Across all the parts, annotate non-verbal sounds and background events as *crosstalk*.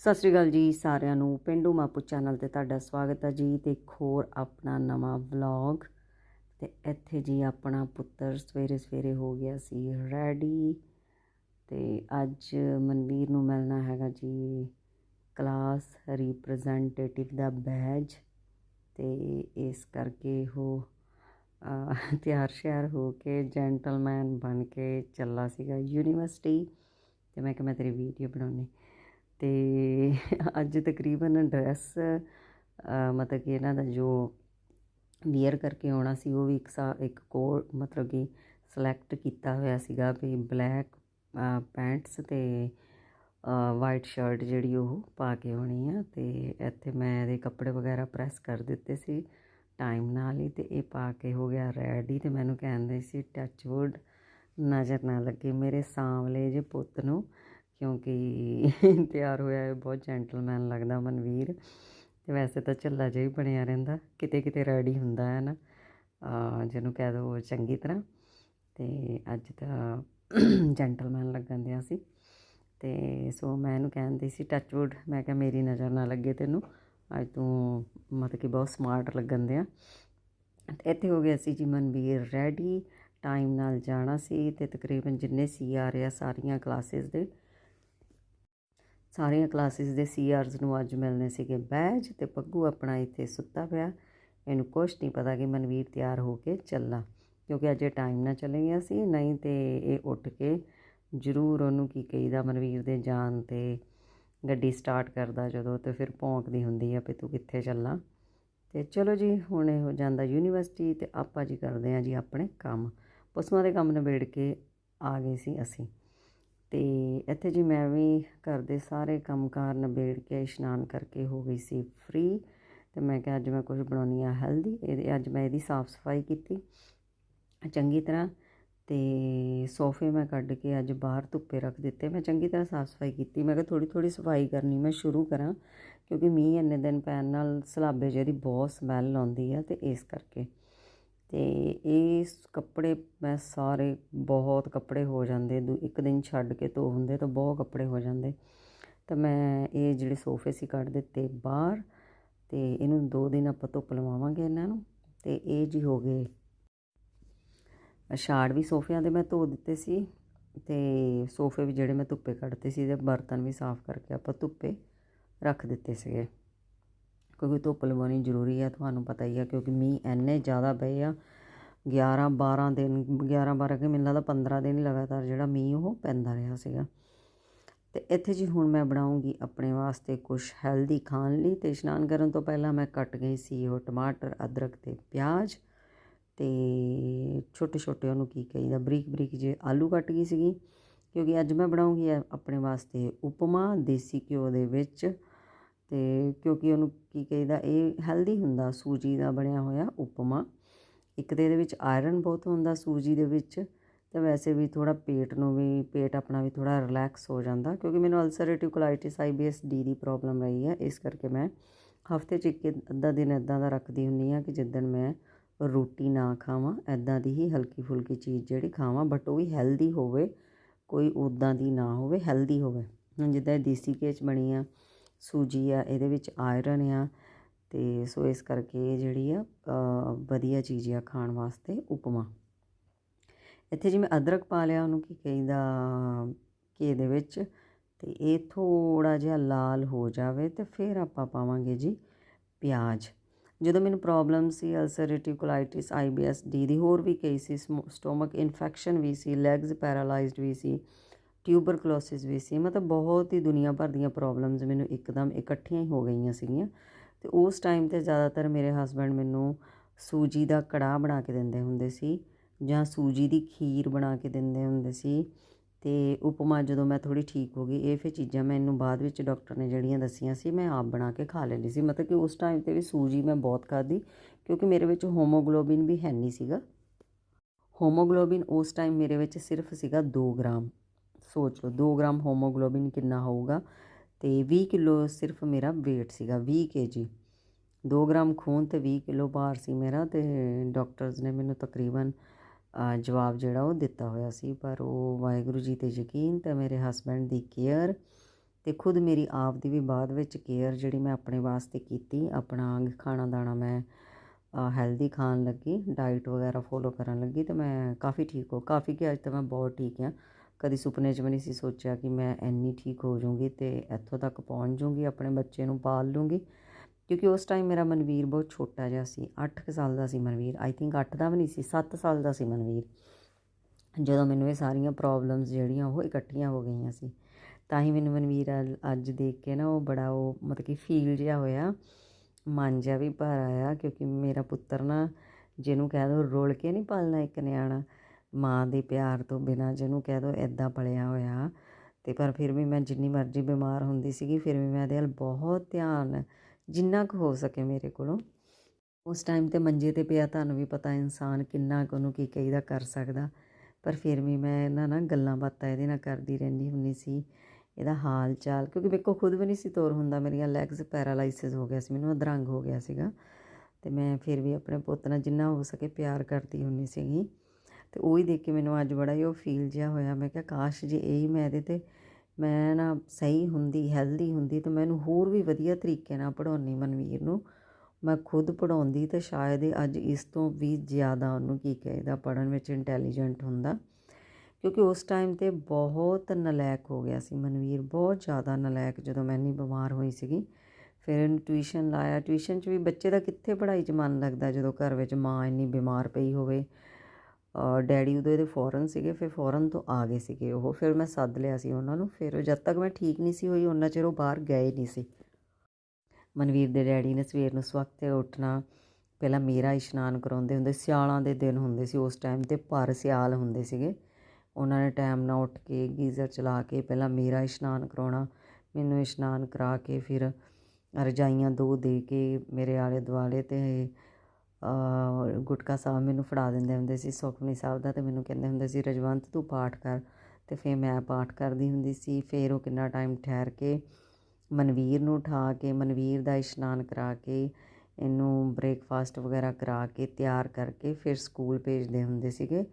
ਸਤਿ ਸ਼੍ਰੀ ਅਕਾਲ ਜੀ ਸਾਰਿਆਂ ਨੂੰ, ਪਿੰਡੂ ਮਾਪੂ ਚੈਨਲ ਤੇ ਤੁਹਾਡਾ ਸਵਾਗਤ ਹੈ ਜੀ ਤੇ ਇੱਕ ਹੋਰ ਆਪਣਾ ਨਵਾਂ ਵਲੌਗ। ਤੇ ਇੱਥੇ ਜੀ ਆਪਣਾ ਪੁੱਤਰ ਸਵੇਰੇ ਸਵੇਰੇ ਹੋ ਗਿਆ ਸੀ ਰੈਡੀ। ਤੇ ਅੱਜ ਮਨਵੀਰ ਨੂੰ ਮਿਲਣਾ ਹੈਗਾ ਜੀ ਕਲਾਸ ਰਿਪਰੈਜ਼ੈਂਟੇਟਿਵ ਦਾ ਬੈਜ ਤੇ ਇਸ ਕਰਕੇ ਉਹ ਤਿਆਰ ਸ਼ਿਆਰ ਹੋ ਕੇ ਜੈਂਟਲਮੈਨ ਬਣ ਕੇ ਚੱਲਾ ਸੀਗਾ ਯੂਨੀਵਰਸਿਟੀ। ਤੇ ਮੈਂ ਕਿਹਾ ਮੈਂ ਤੇਰੀ ਵੀਡੀਓ ਬਣਾਉਣੀ ਤੇ ਅੱਜ ਤਕਰੀਬਨ ਡਰੈਸ ਮਤਲਬ ਕਿ ਇਹਨਾਂ ਦਾ ਜੋ ਵੀਅਰ ਕਰਕੇ ਆਉਣਾ ਸੀ, ਉਹ ਵੀ ਇੱਕ ਸਾ, ਇੱਕ ਕੋਡ ਮਤਲਬ ਕਿ ਸਿਲੈਕਟ ਕੀਤਾ ਹੋਇਆ ਸੀਗਾ ਵੀ ਬਲੈਕ ਪੈਂਟਸ ਤੇ ਵਾਈਟ ਸ਼ਰਟ ਜਿਹੜੀ ਉਹ ਪਾ ਕੇ ਆਉਣੀ ਆ ਤੇ ਇੱਥੇ ਮੈਂ ਇਹਦੇ ਕੱਪੜੇ ਵਗੈਰਾ ਪ੍ਰੈਸ ਕਰ ਦਿੱਤੇ ਸੀ ਟਾਈਮ ਨਾਲ ਹੀ ਤੇ ਇਹ ਪਾ ਕੇ ਹੋ ਗਿਆ ਰੈਡੀ ਤੇ ਮੈਨੂੰ ਕਹਿੰਦੇ ਸੀ ਟੱਚ ਵੁੱਡ ਨਜ਼ਰ ਨਾ ਲੱਗੇ ਮੇਰੇ ਸਾਂਵਲੇ ਜੇ ਪੁੱਤ ਨੂੰ। ਕਿਉਂਕਿ *laughs* ਤਿਆਰ ਹੋਇਆ ਹੈ ਬਹੁਤ ਜੈਂਟਲਮੈਨ ਲੱਗਦਾ ਮਨਵੀਰ। ਤੇ ਵੈਸੇ ਤਾਂ ਝੱਲਾ ਜਿਹਾ ਹੀ ਬਣਿਆ ਰਹਿੰਦਾ, ਕਿਤੇ ਕਿਤੇ ਰੈਡੀ ਹੁੰਦਾ ਹੈ ਨਾ। ਜਿਹਨੂੰ ਕਹਿ ਦੋ ਚੰਗੀ ਤਰ੍ਹਾਂ। ਤੇ ਅੱਜ ਤਾਂ *clears throat* ਜੈਂਟਲਮੈਨ ਲੱਗਣ ਦਿਆ ਸੀ। ਤੇ ਸੋ ਮੈਂ ਇਹਨੂੰ ਕਹਿੰਦੀ ਸੀ ਟੱਚ ਮੈਂ ਕਿਹਾ, ਮੇਰੀ ਨਜ਼ਰ ਨਾ ਲੱਗੇ ਤੈਨੂੰ। ਅੱਜ ਤੂੰ ਮਤਲਬ ਕਿ ਬਹੁਤ ਸਮਾਰਟ ਲੱਗਣ ਦਿਆ। ਤੇ ਇੱਥੇ ਹੋ ਗਿਆ ਸੀ ਜੀ ਮਨਵੀਰ ਰੈਡੀ ਟਾਈਮ ਨਾਲ ਜਾਣਾ ਸੀ ਤੇ ਤਕਰੀਬਨ ਜਿੰਨੇ ਸੀ ਆ ਰਿਹਾ ਸਾਰੀਆਂ ਕਲਾਸਿਸ ਦੇ ਸਾਰੀਆਂ ਕਲਾਸਿਸ ਦੇ ਸੀਆਰਸ ਨੂੰ ਅੱਜ ਮਿਲਨੇ ਸੀਗੇ ਬੈਜ ਤੇ ਪੱਗੂ ਆਪਣਾ ਇੱਥੇ ਸੁੱਤਾ ਪਿਆ। ਇਹਨੂੰ ਕੁਛ ਨਹੀਂ ਪਤਾ ਕਿ ਮਨਵੀਰ ਤਿਆਰ ਹੋ ਕੇ ਚੱਲਾ, ਕਿਉਂਕਿ ਅੱਜ ਇਹ ਟਾਈਮ ਨਾ ਚਲੇ ਗਿਆ ਸੀ, ਨਹੀਂ ਤੇ ਇਹ ਉੱਠ ਕੇ ਜ਼ਰੂਰ ਉਹਨੂੰ ਕੀ ਕਹੀਦਾ, ਮਨਵੀਰ ਦੇ ਜਾਣ ਤੇ ਗੱਡੀ ਸਟਾਰਟ ਕਰਦਾ ਜਦੋਂ ਤੇ ਫਿਰ ਭੌਂਕਦੀ ਹੁੰਦੀ ਆ ਵੀ ਤੂੰ ਕਿੱਥੇ ਚੱਲਾਂ। ਤੇ ਚਲੋ ਜੀ, ਹੁਣ ਇਹ ਹੋ ਜਾਂਦਾ ਯੂਨੀਵਰਸਿਟੀ ਤੇ ਆਪਾਂ ਜੀ ਕਰਦੇ ਆ ਜੀ ਆਪਣੇ ਕੰਮ। ਪਸ਼ੂਆਂ ਦੇ ਕੰਮ ਨਿਬੇੜ ਕੇ ਆ ਗਏ ਸੀ ਅਸੀਂ। ਤੇ ਇੱਥੇ ਜੀ ਮੈਂ ਵੀ ਘਰ ਦੇ ਸਾਰੇ ਕੰਮਕਾਰ ਨਿਬੇੜ ਕੇ ਇਸ਼ਨਾਨ ਕਰਕੇ ਹੋ ਗਈ ਸੀ ਫ੍ਰੀ ਤੇ ਮੈਂ ਕਿਹਾ ਅੱਜ ਮੈਂ ਕੁਝ ਬਣਾਉਣੀ ਆ ਹੈਲਦੀ ਇਹਦੇ ਅੱਜ ਮੈਂ ਇਹਦੀ ਸਾਫ਼ ਸਫ਼ਾਈ ਕੀਤੀ ਚੰਗੀ ਤਰ੍ਹਾਂ ਤੇ ਸੋਫੇ ਮੈਂ ਕੱਢ ਕੇ ਅੱਜ ਬਾਹਰ ਧੁੱਪੇ ਰੱਖ ਦਿੱਤੇ। ਮੈਂ ਚੰਗੀ ਤਰ੍ਹਾਂ ਸਾਫ਼ ਸਫ਼ਾਈ ਕੀਤੀ। ਮੈਂ ਕਿਹਾ ਥੋੜੀ ਥੋੜੀ ਸਫ਼ਾਈ ਕਰਨੀ ਮੈਂ ਸ਼ੁਰੂ ਕਰਾਂ ਕਿਉਂਕਿ ਮੀਂਹ ਇੰਨੇ ਦਿਨ ਪੈਣ ਨਾਲ ਸਲਾਬੇ ਜਿਹੀ ਬਹੁਤ ਸਮੈਲ ਆਉਂਦੀ ਆ ਤੇ ਇਸ ਕਰਕੇ। ਅਤੇ ਇਸ ਕੱਪੜੇ ਮੈਂ ਸਾਰੇ ਬਹੁਤ ਕੱਪੜੇ ਹੋ ਜਾਂਦੇ, ਦੂ ਇੱਕ ਦਿਨ ਛੱਡ ਕੇ ਧੋ ਹੁੰਦੇ ਤਾਂ ਬਹੁਤ ਕੱਪੜੇ ਹੋ ਜਾਂਦੇ। ਤਾਂ ਮੈਂ ਇਹ ਜਿਹੜੇ ਸੋਫੇ ਸੀ ਕੱਢ ਦਿੱਤੇ ਬਾਹਰ ਅਤੇ ਇਹਨੂੰ ਦੋ ਦਿਨ ਆਪਾਂ ਧੁੱਪ ਲਵਾਵਾਂਗੇ ਇਹਨਾਂ ਨੂੰ ਅਤੇ ਇਹ ਜੀ ਹੋ ਗਏ। ਛਾੜ ਵੀ ਸੋਫਿਆਂ ਦੇ ਮੈਂ ਧੋ ਦਿੱਤੇ ਸੀ ਤੇ ਸੋਫੇ ਵੀ ਜਿਹੜੇ ਮੈਂ ਧੁੱਪੇ ਕੱਢਤੇ ਸੀ ਤੇ ਬਰਤਨ ਵੀ ਸਾਫ਼ ਕਰਕੇ ਆਪਾਂ ਧੁੱਪੇ ਰੱਖ ਦਿੱਤੇ ਸੀਗੇ। ਕਿਉਂਕਿ ਧੁੱਪ ਲਵਾਉਣੀ ਜ਼ਰੂਰੀ ਹੈ ਤੁਹਾਨੂੰ ਪਤਾ ਹੀ ਆ, ਕਿਉਂਕਿ ਮੀਂਹ ਇੰਨੇ ਜ਼ਿਆਦਾ ਪਏ ਆ। 11 12 ਦਿਨ 11 12 ਕਿ ਮੈਨੂੰ ਲੱਗਦਾ 15 ਦਿਨ ਲਗਾਤਾਰ ਜਿਹੜਾ ਮੀਂਹ ਉਹ ਪੈਂਦਾ ਰਿਹਾ ਸੀਗਾ। ਤੇ ਇੱਥੇ ਜੀ ਹੁਣ ਮੈਂ ਬਣਾਉਂਗੀ ਆਪਣੇ ਵਾਸਤੇ ਕੁਝ ਹੈਲਦੀ ਖਾਣ ਲਈ ਤੇ ਇਸ਼ਨਾਨ ਕਰਨ ਤੋਂ ਪਹਿਲਾਂ ਮੈਂ ਕੱਟ ਗਈ ਸੀ ਉਹ ਟਮਾਟਰ, ਅਦਰਕ ਤੇ ਪਿਆਜ਼ ਤੇ ਛੋਟੇ ਛੋਟੇ ਉਹਨੂੰ ਕੀ ਕਹੀਦਾ ਬਰੀਕ ਬਰੀਕ ਜੇ ਆਲੂ ਕੱਟ ਗਈ ਸੀਗੀ। ਕਿਉਂਕਿ ਅੱਜ ਮੈਂ ਬਣਾਉਂਗੀ ਆਪਣੇ ਵਾਸਤੇ ਉਪਮਾ, ਦੇਸੀ ਘਿਓ ਦੇ ਵਿੱਚ ਤੇ ਕਿਉਂਕਿ ਉਹਨੂੰ ਕੀ ਕਹੀਦਾ, ਇਹ ਹੈਲਦੀ ਹੁੰਦਾ ਸੂਜੀ ਦਾ ਬਣਿਆ ਹੋਇਆ ਉਪਮਾ। ਇੱਕ ਤੇ ਇਹਦੇ ਵਿੱਚ ਆਇਰਨ ਬਹੁਤ ਹੁੰਦਾ ਸੂਜੀ ਦੇ ਵਿੱਚ, ਤੇ ਵੈਸੇ ਵੀ ਥੋੜਾ ਪੇਟ ਨੂੰ ਵੀ, ਪੇਟ ਆਪਣਾ ਵੀ ਥੋੜਾ ਰਿਲੈਕਸ ਹੋ ਜਾਂਦਾ, ਕਿਉਂਕਿ ਮੈਨੂੰ ਅਲਸਰੇਟਿਵ ਕੋਲਾਈਟਿਸ ਆਈਬੀਐਸ ਡੀ ਦੀ ਪ੍ਰੋਬਲਮ ਰਹੀ ਹੈ, ਇਸ ਕਰਕੇ ਮੈਂ ਹਫ਼ਤੇ 'ਚ ਇੱਕ ਅੱਧਾ ਦਿਨ ਇਦਾਂ ਦਾ ਰੱਖਦੀ ਹੁੰਨੀ ਆ ਕਿ ਜਿੱਦਣ ਮੈਂ ਰੋਟੀ ਨਾ ਖਾਵਾਂ ਐਦਾਂ ਦੀ ਹੀ ਹਲਕੀ ਫੁਲਕੀ ਚੀਜ਼ ਜਿਹੜੀ ਖਾਵਾਂ ਬਟ ਉਹ ਵੀ ਹੈਲਦੀ ਹੋਵੇ, ਕੋਈ ਉਦਾਂ ਦੀ ਨਾ ਹੋਵੇ ਹੈਲਦੀ ਹੋਵੇ। ਹੁਣ ਜਿੱਦਾਂ ਇਹ ਦੇਸੀ ਘੀ 'ਚ ਬਣੀ ਆ ਸੂਜੀ ਆ, ਇਹਦੇ ਵਿੱਚ ਆਇਰਨ ਆ ਤੇ ਸੋ ਇਸ ਕਰਕੇ ਇਹ ਜਿਹੜੀ ਆ ਵਧੀਆ ਚੀਜ਼ ਆ ਖਾਣ ਵਾਸਤੇ ਉਪਮਾ। ਇੱਥੇ ਜਿਵੇਂ ਅਦਰਕ ਪਾ ਲਿਆ, ਉਹਨੂੰ ਕੀ ਕਹਿੰਦਾ, ਘੇ ਦੇ ਵਿੱਚ ਤੇ ਇਹ ਥੋੜਾ ਜਿਹਾ ਲਾਲ ਹੋ ਜਾਵੇ ਤੇ ਫਿਰ ਆਪਾਂ ਪਾਵਾਂਗੇ ਜੀ ਪਿਆਜ਼। ਜਦੋਂ ਮੈਨੂੰ ਪ੍ਰੋਬਲਮ ਸੀ ਅਲਸਰੇਟਿਵ ਕੋਲਾਈਟਿਸ ਆਈਬੀਐਸ ਡੀ ਦੀ, ਹੋਰ ਵੀ ਕਈ ਸੀ ਸਟੋਮਕ ਇਨਫੈਕਸ਼ਨ ਵੀ ਸੀ ਲੈਗਸ ਪੈਰਾਲਾਈਜ਼ਡ ਵੀ ਸੀ ਟਿਊਬਰਕਲੋਸਿਸ ਵੀ ਸੀ। ਮਤਲਬ ਬਹੁਤ ਹੀ ਦੁਨੀਆ ਭਰ ਦੀਆਂ ਪ੍ਰੋਬਲਮਸ ਮੈਨੂੰ ਇੱਕਦਮ ਇਕੱਠੀਆਂ ਹੀ ਹੋ ਗਈਆਂ ਸੀਗੀਆਂ। ਤੇ ਉਸ ਟਾਈਮ ਤੇ ਜ਼ਿਆਦਾਤਰ ਮੇਰੇ ਹਸਬੰਡ ਮੈਨੂੰ ਸੂਜੀ ਦਾ ਕੜਾਹ ਬਣਾ ਕੇ ਦਿੰਦੇ ਹੁੰਦੇ ਸੀ ਜਾਂ ਸੂਜੀ ਦੀ ਖੀਰ ਬਣਾ ਕੇ ਦਿੰਦੇ ਹੁੰਦੇ ਸੀ। ਤੇ ਉਪਮਾ ਜਦੋਂ ਮੈਂ ਥੋੜੀ ਠੀਕ ਹੋ ਗਈ, ਇਹ ਫਿਰ ਚੀਜ਼ਾਂ ਮੈਨੂੰ ਬਾਅਦ ਵਿੱਚ ਡਾਕਟਰ ਨੇ ਜਿਹੜੀਆਂ ਦੱਸੀਆਂ ਸੀ, ਮੈਂ ਆਪ ਬਣਾ ਕੇ ਖਾ ਲੈਂਦੀ ਸੀ। ਮਤਲਬ ਕਿ ਉਸ ਟਾਈਮ ਤੇ ਵੀ ਸੂਜੀ ਮੈਂ ਬਹੁਤ ਖਾਧੀ, ਕਿਉਂਕਿ ਮੇਰੇ ਵਿੱਚ ਹੋਮੋਗਲੋਬਿਨ ਵੀ ਹੈ ਨਹੀਂ ਸੀਗਾ। ਹੋਮੋਗਲੋਬਿਨ ਉਸ ਟਾਈਮ ਮੇਰੇ ਵਿੱਚ ਸਿਰਫ ਸੀਗਾ 2 ਗ੍ਰਾਮ। ਸੋਚ ਲਓ 2 ਗ੍ਰਾਮ ਹੋਮੋਗਲੋਬਿਨ ਕਿੰਨਾ ਹੋਊਗਾ? ਤੇ 20 ਕਿਲੋ ਸਿਰਫ ਮੇਰਾ weight ਸੀਗਾ 20 kg 2 ਗ੍ਰਾਮ ਖੂਨ ਤੇ 20 ਕਿਲੋ ਭਾਰ ਸੀ ਮੇਰਾ ਤੇ ਡਾਕਟਰਸ ਨੇ ਮੈਨੂੰ ਤਕਰੀਬਨ ਜਵਾਬ ਜਿਹੜਾ ਉਹ ਦਿੱਤਾ ਹੋਇਆ ਸੀ। ਪਰ ਉਹ ਵਾਹਿਗੁਰੂ ਜੀ ਤੇ ਯਕੀਨ ਤੇ ਮੇਰੇ ਹਸਬੰਡ ਦੀ ਕੇਅਰ ਤੇ ਖੁਦ ਮੇਰੀ ਆਪ ਦੀ ਵੀ ਬਾਅਦ ਵਿੱਚ ਕੇਅਰ ਜਿਹੜੀ ਮੈਂ ਆਪਣੇ ਵਾਸਤੇ ਕੀਤੀ, ਆਪਣਾ ਖਾਣਾ ਦਾਣਾ ਮੈਂ ਹੈਲਦੀ ਖਾਣ ਲੱਗੀ ਡਾਈਟ ਵਗੈਰਾ ਫੋਲੋ ਕਰਨ ਲੱਗੀ ਤੇ ਮੈਂ ਕਾਫੀ ਠੀਕ ਹੋ, ਕਾਫੀ ਕਿ ਅੱਜ ਤਾਂ ਮੈਂ ਬਹੁਤ ਠੀਕ ਹਾਂ। ਕਦੀ ਸੁਪਨੇ 'ਚ ਵੀ ਨਹੀਂ ਸੀ ਸੋਚਿਆ ਕਿ ਮੈਂ ਇੰਨੀ ਠੀਕ ਹੋ ਜਾਊਂਗੀ ਤੇ ਇੱਥੋਂ ਤੱਕ ਪਹੁੰਚ ਜਾਊਂਗੀ, ਆਪਣੇ ਬੱਚੇ ਨੂੰ ਪਾਲ ਲੂੰਗੀ ਕਿਉਂਕਿ ਉਸ ਟਾਈਮ ਮੇਰਾ ਮਨਵੀਰ ਬਹੁਤ ਛੋਟਾ ਜਿਹਾ ਸੀ 8 ਕੁ ਸਾਲ ਦਾ ਸੀ ਮਨਵੀਰ ਆਈ ਥਿੰਕ 8 ਦਾ ਵੀ ਨਹੀਂ ਸੀ 7 ਸਾਲ ਦਾ ਸੀ ਮਨਵੀਰ। ਜਦੋਂ ਮੈਨੂੰ ਇਹ ਸਾਰੀਆਂ ਪ੍ਰੋਬਲਮਸ ਜਿਹੜੀਆਂ ਉਹ ਇਕੱਠੀਆਂ ਹੋ ਗਈਆਂ ਸੀ, ਤਾਂ ਹੀ ਮੈਨੂੰ ਮਨਵੀਰ ਅੱਜ ਦੇਖ ਕੇ ਨਾ ਉਹ ਬੜਾ ਉਹ ਮਤਲਬ ਕਿ ਫੀਲ ਜਿਹਾ ਹੋਇਆ, ਮਨ ਜਿਹਾ ਵੀ ਭਰ ਆਇਆ, ਕਿਉਂਕਿ ਮੇਰਾ ਪੁੱਤਰ ਨਾ, ਜਿਹਨੂੰ ਕਹਿ ਦੋ ਰੋਲ ਕੇ ਨਹੀਂ ਪਾਲਣਾ ਇੱਕ ਨਿਆਣਾ ਮਾਂ ਦੇ ਪਿਆਰ ਤੋਂ ਬਿਨਾ ਜਿਹਨੂੰ ਕਹਿ ਦੋ ਐਦਾਂ ਪਲਿਆ ਹੋਇਆ। ਤੇ ਪਰ ਫਿਰ ਵੀ ਮੈਂ ਜਿੰਨੀ ਮਰਜ਼ੀ ਬਿਮਾਰ ਹੁੰਦੀ ਸੀਗੀ, ਫਿਰ ਵੀ ਮੈਂ ਇਹਦੇ ਵੱਲ ਬਹੁਤ ਧਿਆਨ ਜਿੰਨਾ ਕੁ ਹੋ ਸਕੇ ਮੇਰੇ ਕੋਲੋਂ। ਉਸ ਟਾਈਮ ਤੇ ਮੰਜੇ ਤੇ ਪਿਆ ਤੁਹਾਨੂੰ ਵੀ ਪਤਾ ਇਨਸਾਨ ਕਿੰਨਾ ਕੁ ਉਹਨੂੰ ਕੀ ਕਹੀਦਾ, ਕਰ ਸਕਦਾ। ਪਰ ਫਿਰ ਵੀ ਮੈਂ ਇਹਨਾਂ ਨਾਲ ਗੱਲਾਂ ਬਾਤਾਂ ਇਹਦੇ ਨਾਲ ਕਰਦੀ ਰਹਿੰਦੀ ਹੁੰਦੀ ਸੀ। ਇਹਦਾ ਹਾਲ ਚਾਲ, ਕਿਉਂਕਿ ਮੇਰੇ ਕੋਲ ਖੁਦ ਵੀ ਨਹੀਂ ਸੀ ਤੁਰ ਹੁੰਦਾ, ਮੇਰੀਆਂ ਲੈਗਸ ਪੈਰਾਲਾਈਸਿਸ ਹੋ ਗਿਆ ਸੀ, ਮੈਨੂੰ ਅਧਰੰਗ ਹੋ ਗਿਆ ਸੀਗਾ। ਤੇ ਮੈਂ ਫਿਰ ਵੀ ਆਪਣੇ ਪੁੱਤ ਨਾਲ ਜਿੰਨਾ ਹੋ ਸਕੇ ਪਿਆਰ ਕਰਦੀ ਹੁੰਦੀ ਸੀਗੀ। ਤੇ ਉਹ ਹੀ ਦੇਖ ਕੇ ਮੈਨੂੰ ਅੱਜ ਬੜਾ ਹੀ ਉਹ ਫੀਲ ਜਿਹਾ ਹੋਇਆ। ਮੈਂ ਕਿਹਾ, ਕਾਸ਼ ਜੇ ਇਹੀ ਮੈਂ ਇਹਦੇ ਤੇ ਮੈਂ ਨਾ ਸਹੀ ਹੁੰਦੀ ਹੈਲਦੀ ਹੁੰਦੀ ਤਾਂ ਮੈਨੂੰ ਹੋਰ ਵੀ ਵਧੀਆ ਤਰੀਕੇ ਨਾਲ ਪੜਾਉਣੀ ਮਨਵੀਰ ਨੂੰ। ਮੈਂ ਖੁਦ ਪੜਾਉਂਦੀ ਤਾਂ ਸ਼ਾਇਦ ਅੱਜ ਇਸ ਤੋਂ ਵੀ ਜ਼ਿਆਦਾ ਉਹਨੂੰ ਕੀ ਕਹੇਦਾ ਪੜਨ ਵਿੱਚ ਇੰਟੈਲੀਜੈਂਟ ਹੁੰਦਾ। ਕਿਉਂਕਿ ਉਸ ਟਾਈਮ ਤੇ ਬਹੁਤ ਨਲਾਇਕ ਹੋ ਗਿਆ ਸੀ ਮਨਵੀਰ, ਬਹੁਤ ਜ਼ਿਆਦਾ ਨਲਾਇਕ ਜਦੋਂ ਮੈਂ ਇੰਨੀ ਬਿਮਾਰ ਹੋਈ ਸੀਗੀ। ਫਿਰ ਇਹਨੂੰ ਟਿਊਸ਼ਨ ਲਾਇਆ। ਟਿਊਸ਼ਨ 'ਚ ਵੀ ਬੱਚੇ ਦਾ ਕਿੱਥੇ ਪੜ੍ਹਾਈ 'ਚ ਮਨ ਲੱਗਦਾ ਜਦੋਂ ਘਰ ਵਿੱਚ ਮਾਂ ਇੰਨੀ ਬਿਮਾਰ ਪਈ ਹੋਵੇ। ਡੈਡੀ ਉਦੋਂ ਇਹਦੇ ਫੋਰਨ ਸੀਗੇ, ਫਿਰ ਫੋਰਨ ਤੋਂ ਆ ਗਏ ਸੀਗੇ ਉਹ। ਫਿਰ ਮੈਂ ਸੱਦ ਲਿਆ ਸੀ ਉਹਨਾਂ ਨੂੰ। ਫਿਰ ਜਦ ਤੱਕ ਮੈਂ ਠੀਕ ਨਹੀਂ ਸੀ ਹੋਈ, ਉਹਨਾਂ ਚਿਰ ਉਹ ਬਾਹਰ ਗਏ ਨਹੀਂ ਸੀ। ਮਨਵੀਰ ਦੇ ਡੈਡੀ ਨੇ ਸਵੇਰ ਨੂੰ ਸਵਖਤੇ ਉੱਠਣਾ, ਪਹਿਲਾਂ ਮੇਰਾ ਇਸ਼ਨਾਨ ਕਰਾਉਂਦੇ ਹੁੰਦੇ, ਸਿਆਲਾਂ ਦੇ ਦਿਨ ਹੁੰਦੇ ਸੀ ਉਸ ਟਾਈਮ ਤੇ ਭਰ ਸਿਆਲ ਹੁੰਦੇ ਸੀਗੇ। ਉਹਨਾਂ ਨੇ ਟਾਈਮ ਨਾਲ ਉੱਠ ਕੇ ਗੀਜ਼ਰ ਚਲਾ ਕੇ ਪਹਿਲਾਂ ਮੇਰਾ ਇਸ਼ਨਾਨ ਕਰਾਉਣਾ, ਮੈਨੂੰ ਇਸ਼ਨਾਨ ਕਰਾ ਕੇ ਫਿਰ ਰਜਾਈਆਂ ਦੋ ਦੇ ਕੇ ਮੇਰੇ ਆਲੇ ਦੁਆਲੇ ਤੇ ਗੁਟਕਾ ਸਾਹਿਬ ਮੈਨੂੰ ਫੜਾ ਦਿੰਦੇ ਹੁੰਦੇ ਸੀ, ਸੁਖਮਨੀ ਸਾਹਿਬ ਦਾ ਤੇ ਮੈਨੂੰ ਕਹਿੰਦੇ ਹੁੰਦੇ ਸੀ, ਰਜਵੰਤ, ਤੂੰ ਪਾਠ ਕਰ। ਤੇ ਫਿਰ ਮੈਂ ਪਾਠ ਕਰਦੀ ਹੁੰਦੀ ਸੀ, ਫਿਰ ਉਹ ਕਿੰਨਾ ਟਾਈਮ ਠਹਿਰ ਕੇ ਮਨਵੀਰ ਨੂੰ ਉਠਾ ਕੇ, ਮਨਵੀਰ ਦਾ ਇਸ਼ਨਾਨ ਕਰਾ ਕੇ, ਇਹਨੂੰ ਬ੍ਰੇਕਫਾਸਟ ਵਗੈਰਾ ਕਰਾ ਕੇ, ਤਿਆਰ ਕਰਕੇ ਫਿਰ ਸਕੂਲ ਭੇਜਦੇ ਹੁੰਦੇ ਸੀਗੇ।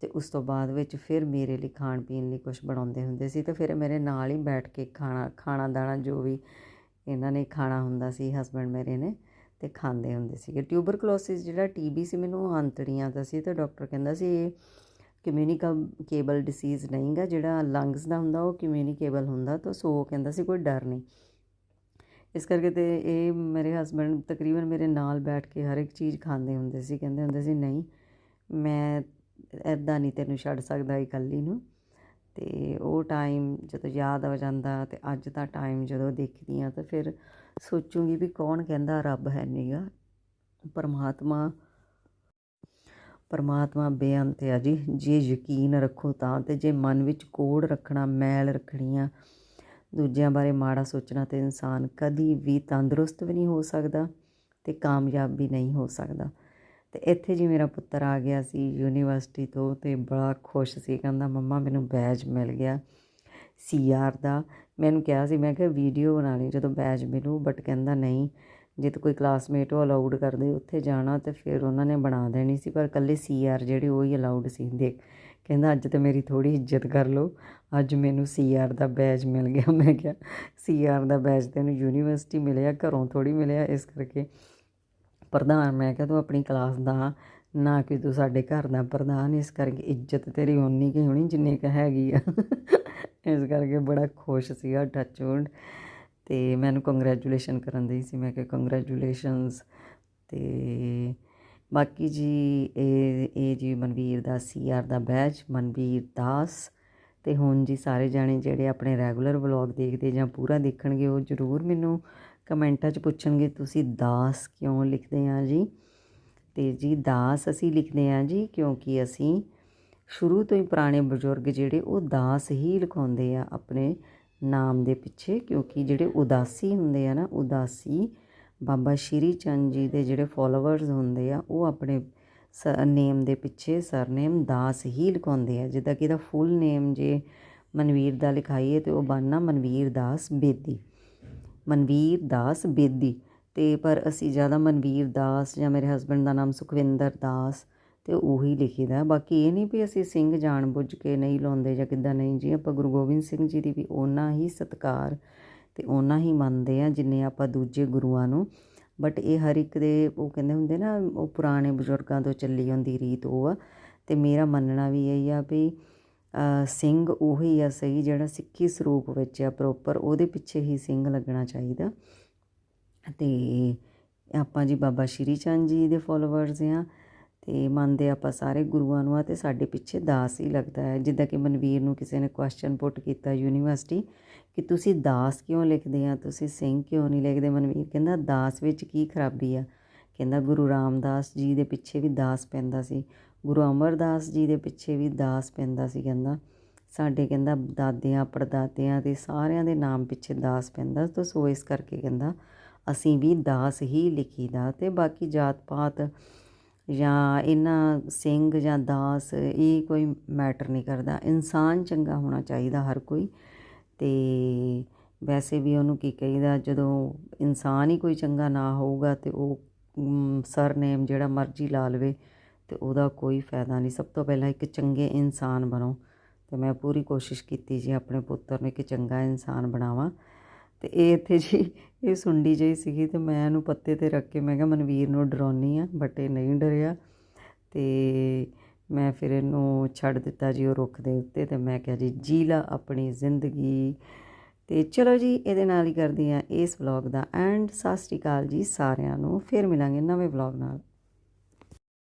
ਤੇ ਉਸ ਤੋਂ ਬਾਅਦ ਵਿੱਚ ਫਿਰ ਮੇਰੇ ਲਈ ਖਾਣ ਪੀਣ ਲਈ ਕੁਝ ਬਣਾਉਂਦੇ ਹੁੰਦੇ ਸੀ। ਤੇ ਫਿਰ ਮੇਰੇ ਨਾਲ ਹੀ ਬੈਠ ਕੇ ਖਾਣਾ ਖਾਣਾ ਦਾਣਾ ਜੋ ਵੀ ਇਹਨਾਂ ਨੇ ਖਾਣਾ ਹੁੰਦਾ ਸੀ ਹਸਬੰਡ ਮੇਰੇ ਨੇ ਤੇ ਖਾਂਦੇ ਹੁੰਦੇ ਸੀਗੇ। ਟਿਊਬਰਕਲੋਸਿਸ ਜਿਹੜਾ ਟੀਬੀ ਸੀ, ਮੈਨੂੰ ਆਂਤੜੀਆਂ ਦਾ ਸੀ। ਤੇ ਡਾਕਟਰ ਕਹਿੰਦਾ ਸੀ, ਇਹ ਕਮਿਊਨੀਕੇਬਲ ਡਿਸੀਜ਼ ਨਹੀਂਗਾ, ਜਿਹੜਾ ਲੰਗਸ ਦਾ ਹੁੰਦਾ, ਉਹ ਕਮਿਊਨੀਕੇਬਲ ਹੁੰਦਾ। ਤਾਂ ਸੋ ਕਹਿੰਦਾ ਸੀ, ਕੋਈ ਡਰ ਨਹੀਂ। ਇਸ ਕਰਕੇ ਤੇ ਇਹ ਮੇਰੇ ਹਸਬੰਡ ਤਕਰੀਬਨ ਮੇਰੇ ਨਾਲ ਬੈਠ ਕੇ ਹਰ ਇੱਕ ਚੀਜ਼ ਖਾਂਦੇ ਹੁੰਦੇ ਸੀ। ਕਹਿੰਦੇ ਹੁੰਦੇ ਸੀ, ਨਹੀਂ, ਮੈਂ ਐਦਾਂ ਨਹੀਂ ਤੈਨੂੰ ਛੱਡ ਸਕਦਾ ਇਕੱਲੀ ਨੂੰ। ਤੇ ਉਹ ਟਾਈਮ ਜਦੋਂ ਯਾਦ ਆ ਜਾਂਦਾ ਅਤੇ ਅੱਜ ਦਾ ਟਾਈਮ ਜਦੋਂ ਦੇਖਦੀ ਹਾਂ ਤਾਂ ਫਿਰ ਸੋਚੂਗੀ ਵੀ ਕੌਣ ਕਹਿੰਦਾ ਰੱਬ ਹੈ ਨਹੀਂਗਾ ਪਰਮਾਤਮਾ ਪਰਮਾਤਮਾ ਬੇਅੰਤ ਹੈ ਜੀ। ਜੇ ਯਕੀਨ ਰੱਖੋ ਤਾਂ ਤੇ ਜੇ ਮਨ ਵਿੱਚ ਕੋੜ ਰੱਖਣਾ, ਮੈਲ ਰੱਖਣੀ ਆ ਦੂਜਿਆਂ ਬਾਰੇ ਮਾੜਾ ਸੋਚਣਾ ਤੇ ਇਨਸਾਨ ਕਦੀ ਵੀ ਤੰਦਰੁਸਤ ਵੀ ਨਹੀਂ ਹੋ ਸਕਦਾ ਤੇ ਕਾਮਯਾਬ ਵੀ ਨਹੀਂ ਹੋ ਸਕਦਾ। ਤੇ ਇੱਥੇ ਜੀ ਮੇਰਾ ਪੁੱਤਰ ਆ ਗਿਆ ਸੀ ਯੂਨੀਵਰਸਿਟੀ ਤੋਂ ਤੇ ਬੜਾ ਖੁਸ਼ ਸੀ, ਕਹਿੰਦਾ, ਮੰਮਾ, ਮੈਨੂੰ ਬੈਜ ਮਿਲ ਗਿਆ ਸੀਆਰ ਦਾ। ਮੈਨੂੰ ਕਿਹਾ ਸੀ, ਮੈਂ ਕਿਹਾ, ਵੀਡੀਓ ਬਣਾ ਜਦੋਂ ਬੈਜ ਮਿਲੂ। ਬਟ ਕਹਿੰਦਾ, ਨਹੀਂ, ਜੇ ਤਾਂ ਕੋਈ ਕਲਾਸਮੇਟ ਉਹ ਅਲਾਉਡ ਕਰਦੇ, ਉੱਥੇ ਜਾਣਾ ਤੇ ਫਿਰ ਉਹਨਾਂ ਨੇ ਬਣਾ ਦੇਣੀ ਸੀ, ਪਰ ਕੱਲੇ ਸੀਆਰ ਜਿਹੜੀ ਉਹ ਹੀ ਅਲਾਉਡ ਸੀ। ਦੇਖ, ਕਹਿੰਦਾ, ਅੱਜ ਤੇ ਮੇਰੀ ਥੋੜੀ ਇੱਜ਼ਤ ਕਰ ਲਓ। ਅੱਜ ਮੈਨੂੰ ਸੀਆਰ ਦਾ ਬੈਜ ਮਿਲ ਗਿਆ। ਮੈਂ ਕਿਹਾ ਸੀਆਰ ਦਾ ਬੈਜ ਤੈਨੂੰ ਯੂਨੀਵਰਸਿਟੀ ਮਿਲਿਆ, ਘਰੋਂ ਥੋੜੀ ਮਿਲਿਆ ਇਸ ਕਰਕੇ। ਪ੍ਰਧਾਨ। ਮੈਂ ਕਿਹਾ, ਤੂੰ ਆਪਣੀ ਕਲਾਸ ਦਾ, ਨਾ ਕਿ ਤੂੰ ਸਾਡੇ ਘਰ ਦਾ ਪ੍ਰਧਾਨ। ਇਸ ਕਰਕੇ ਇੱਜ਼ਤ ਤੇਰੀ ਓਨੀ ਕਿ ਹੋਣੀ ਜਿੰਨੀ ਕੁ ਹੈਗੀ ਆ। ਇਸ ਕਰਕੇ ਬੜਾ ਖੁਸ਼ ਸੀਗਾ ਟੱਚਵੁੱਡ ਤੇ ਮੈਨੂੰ ਕੰਗ੍ਰੈਚੁਲੇਸ਼ਨ ਕਰਨ ਦੀ ਸੀ। ਮੈਂ ਕਿ ਕੰਗ੍ਰੈਚੁਲੇਸ਼ਨਸ ਤੇ ਬਾਕੀ ਜੀ, ਇਹ ਇਹ ਜੀ ਮਨਵੀਰ ਦਾ ਸੀਆਰ ਦਾ ਬੈਚ ਮਨਵੀਰ ਦਾਸ। ਤੇ ਹੁਣ ਜੀ ਸਾਰੇ ਜਾਣੇ ਜਿਹੜੇ ਆਪਣੇ ਰੈਗੂਲਰ ਵਲੌਗ ਦੇਖਦੇ ਜਾਂ ਪੂਰਾ ਦੇਖਣਗੇ, ਉਹ ਜ਼ਰੂਰ ਮੈਨੂੰ ਕਮੈਂਟਾਂ 'ਚ ਪੁੱਛਣਗੇ, ਤੁਸੀਂ ਦਾਸ ਕਿਉਂ ਲਿਖਦੇ ਆ ਜੀ? ਤੇ ਜੀ, ਦਾਸ ਅਸੀਂ ਲਿਖਦੇ ਆ ਜੀ ਕਿਉਂਕਿ ਅਸੀਂ ਸ਼ੁਰੂ ਤੋਂ ਹੀ ਪੁਰਾਣੇ ਬਜ਼ੁਰਗ ਜਿਹੜੇ ਉਹ ਦਾਸ ਹੀ ਲਿਖਾਉਂਦੇ ਆ ਆਪਣੇ ਨਾਮ ਦੇ ਪਿੱਛੇ, ਕਿਉਂਕਿ ਜਿਹੜੇ ਉਦਾਸੀ ਹੁੰਦੇ ਆ ਨਾ, ਉਦਾਸੀ ਬਾਬਾ ਸ਼੍ਰੀ ਚੰਦ ਜੀ ਦੇ ਜਿਹੜੇ ਫਾਲੋਅਰਸ ਹੁੰਦੇ ਆ, ਉਹ ਆਪਣੇ ਨੇਮ ਦੇ ਪਿੱਛੇ ਸਰਨੇਮ ਦਾਸ ਹੀ ਲਿਖਾਉਂਦੇ ਆ। ਜਿੱਦਾਂ ਕਿ ਇਹਦਾ ਫੁੱਲ ਨੇਮ ਜੇ ਮਨਵੀਰ ਦਾ ਲਿਖਾਈਏ ਤੇ ਉਹ ਬਣਨਾ ਮਨਵੀਰ ਦਾਸ ਬੇਦੀ। ਮਨਵੀਰ ਦਾਸ ਬੇਦੀ। ਤੇ ਪਰ ਅਸੀਂ ਜ਼ਿਆਦਾ ਮਨਵੀਰ ਦਾਸ ਜਾਂ ਮੇਰੇ ਹਸਬੰਡ ਦਾ ਨਾਮ ਸੁਖਵਿੰਦਰ ਦਾਸ ਤੇ ਉਹੀ ਲਿਖੀਦਾ। ਬਾਕੀ ਇਹ ਨਹੀਂ ਵੀ ਅਸੀਂ ਸਿੰਘ ਜਾਣ ਬੁੱਝ ਕੇ ਨਹੀਂ ਲਾਉਂਦੇ ਜਾਂ ਕਿੱਦਾਂ ਨਹੀਂ ਜੀ, ਆਪਾਂ ਗੁਰੂ ਗੋਬਿੰਦ ਸਿੰਘ ਜੀ ਦੀ ਵੀ ਉਹਨਾਂ ਹੀ ਸਤਿਕਾਰ ਤੇ ਉਹਨਾਂ ਹੀ ਮੰਨਦੇ ਆ ਜਿੰਨੇ ਆਪਾਂ ਦੂਜੇ ਗੁਰੂਆਂ ਨੂੰ। ਬਟ ਇਹ ਹਰ ਇੱਕ ਦੇ ਉਹ ਕਹਿੰਦੇ ਹੁੰਦੇ ਨਾ, ਉਹ ਪੁਰਾਣੇ ਬਜ਼ੁਰਗਾਂ ਤੋਂ ਚੱਲੀ ਆਉਂਦੀ ਰੀਤ ਉਹ ਆ। ਤੇ ਮੇਰਾ ਮੰਨਣਾ ਵੀ ਇਹੀ ਆ ਵੀ ਸਿੰਘ ਉਹੀ ਆ ਸਹੀ, ਜਿਹੜਾ ਸਿੱਖੀ ਸਰੂਪ ਵਿੱਚ ਆ ਪ੍ਰੋਪਰ ਉਹਦੇ ਪਿੱਛੇ ਹੀ ਸਿੰਘ ਲੱਗਣਾ ਚਾਹੀਦਾ। ਤੇ ਆਪਾਂ ਜੀ ਬਾਬਾ ਸ਼੍ਰੀ ਚੰਦ ਜੀ ਦੇ ਫੋਲੋਵਰਸ ਆ, ਤੇ ਮੰਨਦੇ ਆਪਾਂ ਸਾਰੇ ਗੁਰੂਆਂ ਨੂੰ ਆ, ਤੇ ਸਾਡੇ ਪਿੱਛੇ ਦਾਸ ਹੀ ਲੱਗਦਾ ਹੈ। ਜਿੱਦਾਂ ਕਿ ਮਨਵੀਰ ਨੂੰ ਕਿਸੇ ਨੇ ਕੁਐਸਚਨ ਪੁੱਟ ਕੀਤਾ ਯੂਨੀਵਰਸਿਟੀ ਕਿ ਤੁਸੀਂ ਦਾਸ ਕਿਉਂ ਲਿਖਦੇ ਆ? ਤੁਸੀਂ ਸਿੰਘ ਕਿਉਂ ਨਹੀਂ ਲਿਖਦੇ? ਮਨਵੀਰ ਕਹਿੰਦਾ, ਦਾਸ ਵਿੱਚ ਕੀ ਖਰਾਬੀ ਆ? ਕਹਿੰਦਾ, ਗੁਰੂ ਰਾਮਦਾਸ ਜੀ ਦੇ ਪਿੱਛੇ ਵੀ ਦਾਸ ਪੈਂਦਾ ਸੀ। ਗੁਰੂ ਅਮਰਦਾਸ ਜੀ ਦੇ ਪਿੱਛੇ ਵੀ ਦਾਸ ਪੈਂਦਾ ਸੀ ਕਹਿੰਦਾ। ਸਾਡੇ ਕਹਿੰਦਾ ਦਾਦਿਆਂ, ਪੜਦਾਦਿਆਂ ਦੇ ਸਾਰਿਆਂ ਦੇ ਨਾਮ ਪਿੱਛੇ ਦਾਸ ਪੈਂਦਾ। ਤਾਂ ਸੋ ਇਸ ਕਰਕੇ ਕਹਿੰਦਾ, ਅਸੀਂ ਵੀ ਦਾਸ ਹੀ ਲਿਖੀਦਾ ਤੇ ਬਾਕੀ ਜਾਤ ਪਾਤ ਜਾਂ ਇਹਨਾਂ ਸਿੰਘ ਜਾਂ ਦਾਸ ਇਹ ਕੋਈ ਮੈਟਰ ਨਹੀਂ ਕਰਦਾ। ਇਨਸਾਨ ਚੰਗਾ ਹੋਣਾ ਚਾਹੀਦਾ ਹਰ ਕੋਈ ਤੇ ਵੈਸੇ ਵੀ ਉਹਨੂੰ ਕੀ ਕਹੀਦਾ, ਜਦੋਂ ਇਨਸਾਨ ਹੀ ਕੋਈ ਚੰਗਾ ਨਾ ਹੋਊਗਾ ਤੇ ਉਹ ਸਰਨੇਮ ਜਿਹੜਾ ਮਰਜ਼ੀ ਲਾ ਲਵੇ। ਤੇ ਉਹਦਾ ਕੋਈ ਫਾਇਦਾ ਨਹੀਂ। ਸਭ ਤੋਂ ਪਹਿਲਾਂ ਇੱਕ ਚੰਗੇ ਇਨਸਾਨ ਬਣੋ। ਤੇ ਮੈਂ ਪੂਰੀ ਕੋਸ਼ਿਸ਼ ਕੀਤੀ ਜੀ ਆਪਣੇ ਪੁੱਤਰ ਨੂੰ ਇੱਕ ਚੰਗਾ ਇਨਸਾਨ ਬਣਾਵਾਂ। ਤੇ ਇਹ ਇੱਥੇ ਜੀ, ਇਹ ਸੁੰਡੀ ਜਿਹੀ ਸੀਗੀ ਤੇ ਮੈਂ ਇਹਨੂੰ ਪੱਤੇ ਤੇ ਰੱਖ ਕੇ ਮੈਂ ਕਿਹਾ, ਮਨਵੀਰ ਨੂੰ ਡਰਾਉਣੀ ਆ। ਬਟ ਇਹ ਨਹੀਂ ਡਰਿਆ। ਤੇ ਮੈਂ ਫਿਰ ਇਹਨੂੰ ਛੱਡ ਦਿੱਤਾ ਜੀ ਉਹ ਰੁੱਖ ਦੇ ਉੱਤੇ ਤੇ ਮੈਂ ਕਿਹਾ ਜੀ ਜੀ ਲਾ ਆਪਣੀ ਜ਼ਿੰਦਗੀ। ਤੇ ਚਲੋ ਜੀ, ਇਹਦੇ ਨਾਲ ਹੀ ਕਰਦੀ ਆ ਇਸ ਵਲੌਗ ਦਾ। ਐਂਡ ਸਤਿ ਸ਼੍ਰੀ ਅਕਾਲ ਜੀ ਸਾਰਿਆਂ ਨੂੰ। ਫਿਰ ਮਿਲਾਂਗੇ ਨਵੇਂ ਵਲੌਗ ਨਾਲ।